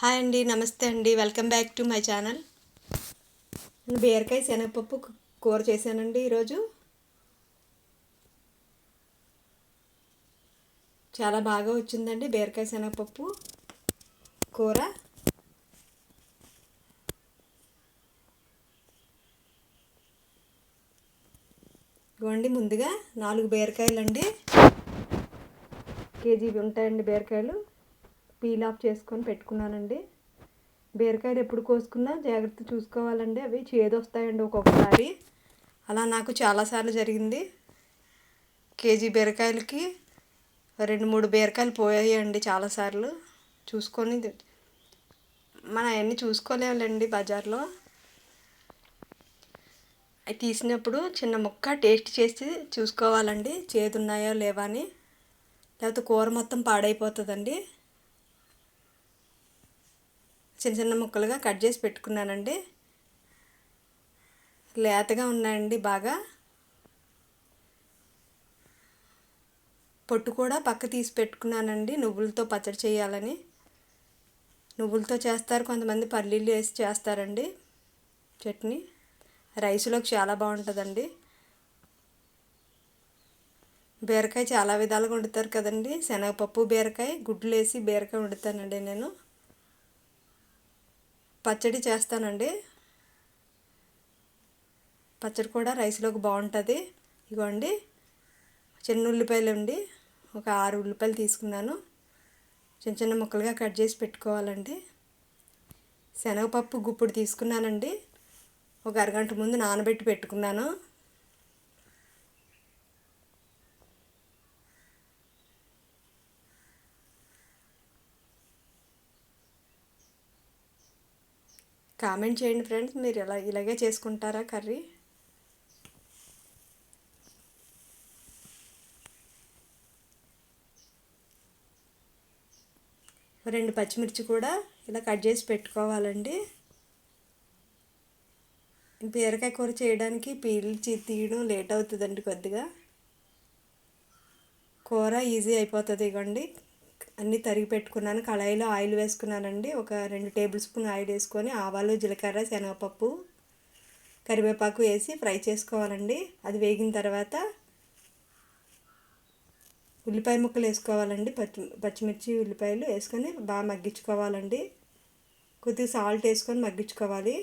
Hi అండి నమస్తే అండి. Welcome back to my channel. బీరకాయ శనగపప్పు కూర చేశానండి ఈరోజు. చాలా బాగా వచ్చిందండి బీరకాయ శనగపప్పు కూర. ఇవ్వండి ముందుగా నాలుగు బీరకాయలు అండి కేజీ ఉంటాయండి బీరకాయలు. పీల్ ఆఫ్ చేసుకొని పెట్టుకున్నానండి. బీరకాయలు ఎప్పుడు కోసుకున్నా జాగ్రత్త చూసుకోవాలండి. అవి చేదొస్తాయండి ఒక్కొక్కసారి. అలా నాకు చాలాసార్లు జరిగింది. కేజీ బీరకాయలకి రెండు మూడు బీరకాయలు పోయాయండి చాలాసార్లు చూసుకొని మనం అవన్నీ చూసుకోలేములేండి బజార్లో. అవి తీసినప్పుడు చిన్న ముక్క టేస్ట్ చేసి చూసుకోవాలండి. చేదు ఉన్నాయో లేవా అని. లేకపోతే కూర మొత్తం పాడైపోతుందండి. చిన్న చిన్న ముక్కలుగా కట్ చేసి పెట్టుకున్నానండి. లేతగా ఉన్నాయండి బాగా. పొట్టు కూడా పక్క తీసి పెట్టుకున్నానండి నువ్వులతో పచ్చడి చేయాలని. నువ్వులతో చేస్తారు కొంతమంది పల్లీలు వేసి చేస్తారండి చట్నీ. రైస్లోకి చాలా బాగుంటుందండి. బీరకాయ చాలా విధాలుగా వండుతారు కదండి. శనగపప్పు బీరకాయ గుడ్లు వేసి బీరకాయ వండుతానండి నేను. పచ్చడి చేస్తానండి. పచ్చడి కూడా రైస్లోకి బాగుంటుంది. ఇగోండి. చిన్న ఉల్లిపాయలు అండి ఒక ఆరు ఉల్లిపాయలు తీసుకున్నాను. చిన్న చిన్న ముక్కలుగా కట్ చేసి పెట్టుకోవాలండి. శనగపప్పు గుప్పుడు తీసుకున్నానండి. ఒక అరగంట ముందు నానబెట్టి పెట్టుకున్నాను. కామెంట్ చేయండి ఫ్రెండ్స్ మీరు ఎలా ఇలాగే చేసుకుంటారా కర్రీ? రెండు పచ్చిమిర్చి కూడా ఇలా కట్ చేసి పెట్టుకోవాలండి. బీరకాయ కూర చేయడానికి పీల్చి తీయడం లేట్ అవుతుందండి కొద్దిగా. కూర ఈజీ అయిపోతుంది ఇవ్వండి అన్నీ తరిగి పెట్టుకున్నాను. కళాయిలో ఆయిల్ వేసుకున్నానండి. ఒక రెండు టేబుల్ స్పూన్ ఆయిల్ వేసుకొని ఆవాలు జీలకర్ర శనగపప్పు కరివేపాకు వేసి ఫ్రై చేసుకోవాలండి. అది వేగిన తర్వాత ఉల్లిపాయ ముక్కలు వేసుకోవాలండి. పచ్చి పచ్చిమిర్చి ఉల్లిపాయలు వేసుకొని బాగా మగ్గించుకోవాలండి. కొద్దిగా సాల్ట్ వేసుకొని మగ్గించుకోవాలి.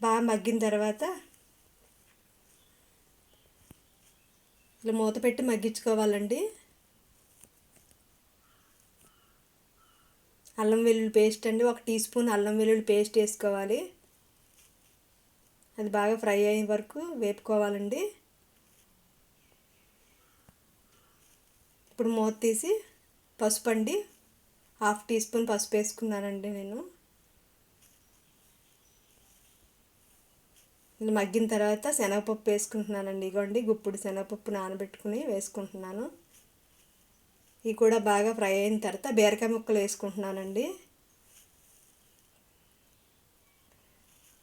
బాగా మగ్గిన తర్వాత ఇలా మూత పెట్టి మగ్గించుకోవాలండి. అల్లం వెల్లుల్లి పేస్ట్ అండి. ఒక టీ స్పూన్ అల్లం వెల్లుల్లి పేస్ట్ వేసుకోవాలి. అది బాగా ఫ్రై అయ్యే వరకు వేపుకోవాలండి. ఇప్పుడు మూత తీసి పసుపు అండి. హాఫ్ టీ స్పూన్ పసుపు వేసుకున్నానండి నేను. ఇది మగ్గిన తర్వాత శనగపప్పు వేసుకుంటున్నానండి. ఇగోండి గుప్పుడు శనగపప్పు నానబెట్టుకుని వేసుకుంటున్నాను. ఇవి కూడా బాగా ఫ్రై అయిన తర్వాత బీరకాయ ముక్కలు వేసుకుంటున్నానండి.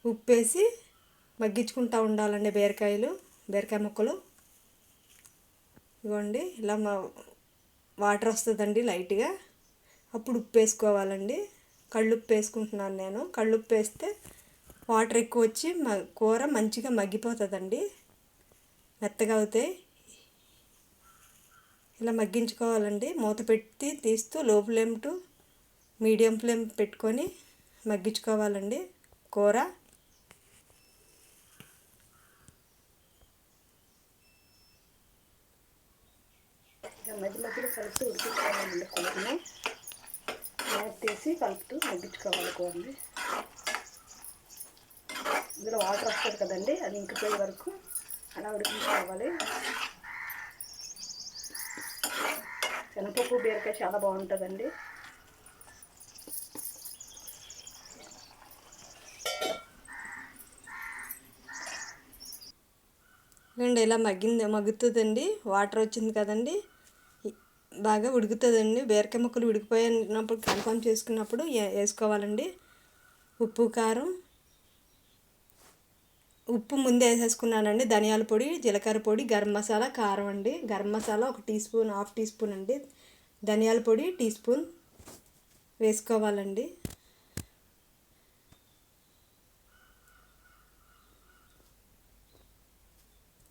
ఉప్పు వేసి మగ్గించుకుంటూ ఉండాలండి బీరకాయలు బీరకాయ ముక్కలు. ఇవ్వండి ఇలా మా వాటర్ వస్తుందండి లైట్గా. అప్పుడు ఉప్పు వేసుకోవాలండి. కళ్ళుప్పు వేసుకుంటున్నాను నేను. కళ్ళుప్పు వేస్తే వాటర్ ఎక్కువ వచ్చి మ కూర మంచిగా మగ్గిపోతుందండి. మెత్తగా అవుతాయి. ఇలా మగ్గించుకోవాలండి. మూత పెట్టి తీస్తూ లో ఫ్లేమ్ టు మీడియం ఫ్లేమ్ పెట్టుకొని మగ్గించుకోవాలండి. కూర. మధ్య మధ్యలో కలుపుతూ ఉడికించుకోవాలండి కూరని. మూత తీసి కలుపుతూ మగ్గించుకోవాలి కూరని. ఇందులో వాటర్ వస్తుంది కదండి అది ఇంకిపోయే వరకు అలా ఉడికించుకోవాలి. శనగపప్పు బీరకాయ చాలా బాగుంటుందండి. అండి ఇలా మగ్గింది మగ్గుతుందండి. వాటర్ వచ్చింది కదండి. బాగా ఉడుకుతుందండి. బీరకాయ ముక్కలు ఉడికిపోయినప్పుడు కన్ఫర్మ్ చేసుకున్నప్పుడు వేసుకోవాలండి ఉప్పు కారం. ఉప్పు ముందే వేసేసుకున్నానండి. ధనియాల పొడి జీలకర్ర పొడి గరం మసాలా కారం అండి. గరం మసాలా ఒక teaspoon half teaspoon అండి. ధనియాల పొడి టీ స్పూన్ వేసుకోవాలండి.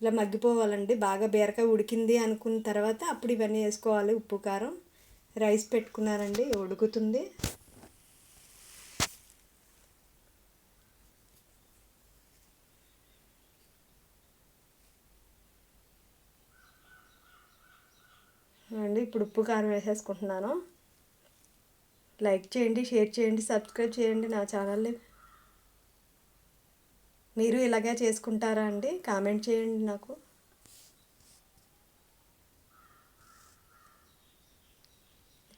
ఇలా మగ్గిపోవాలండి. బాగా బీరకాయ ఉడికింది అనుకున్న తర్వాత అప్పుడు ఇవన్నీ వేసుకోవాలి. ఉప్పు కారం రైస్ పెట్టుకున్నారండి ఉడుకుతుంది. అండి ఇప్పుడు ఉప్పు కారం వేసేసుకుంటున్నాను. లైక్ చేయండి షేర్ చేయండి సబ్స్క్రైబ్ చేయండి నా ఛానల్ని మీరు ఇలాగే చేసుకుంటారా అండి? కామెంట్ చేయండి నాకు.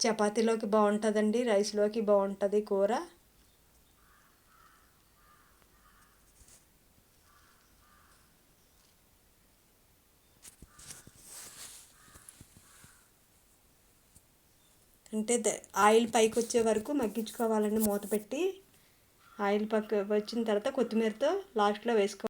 చపాతీలోకి బాగుంటుందండి రైస్లోకి బాగుంటుంది కూర. అంటే ఆయిల్ పైకి వచ్చే వరకు మగ్గించుకోవాలండి మూత పెట్టి. ఆయిల్ పక్క వచ్చిన తర్వాత కొత్తిమీరతో లాస్ట్లో వేసుకోవాలి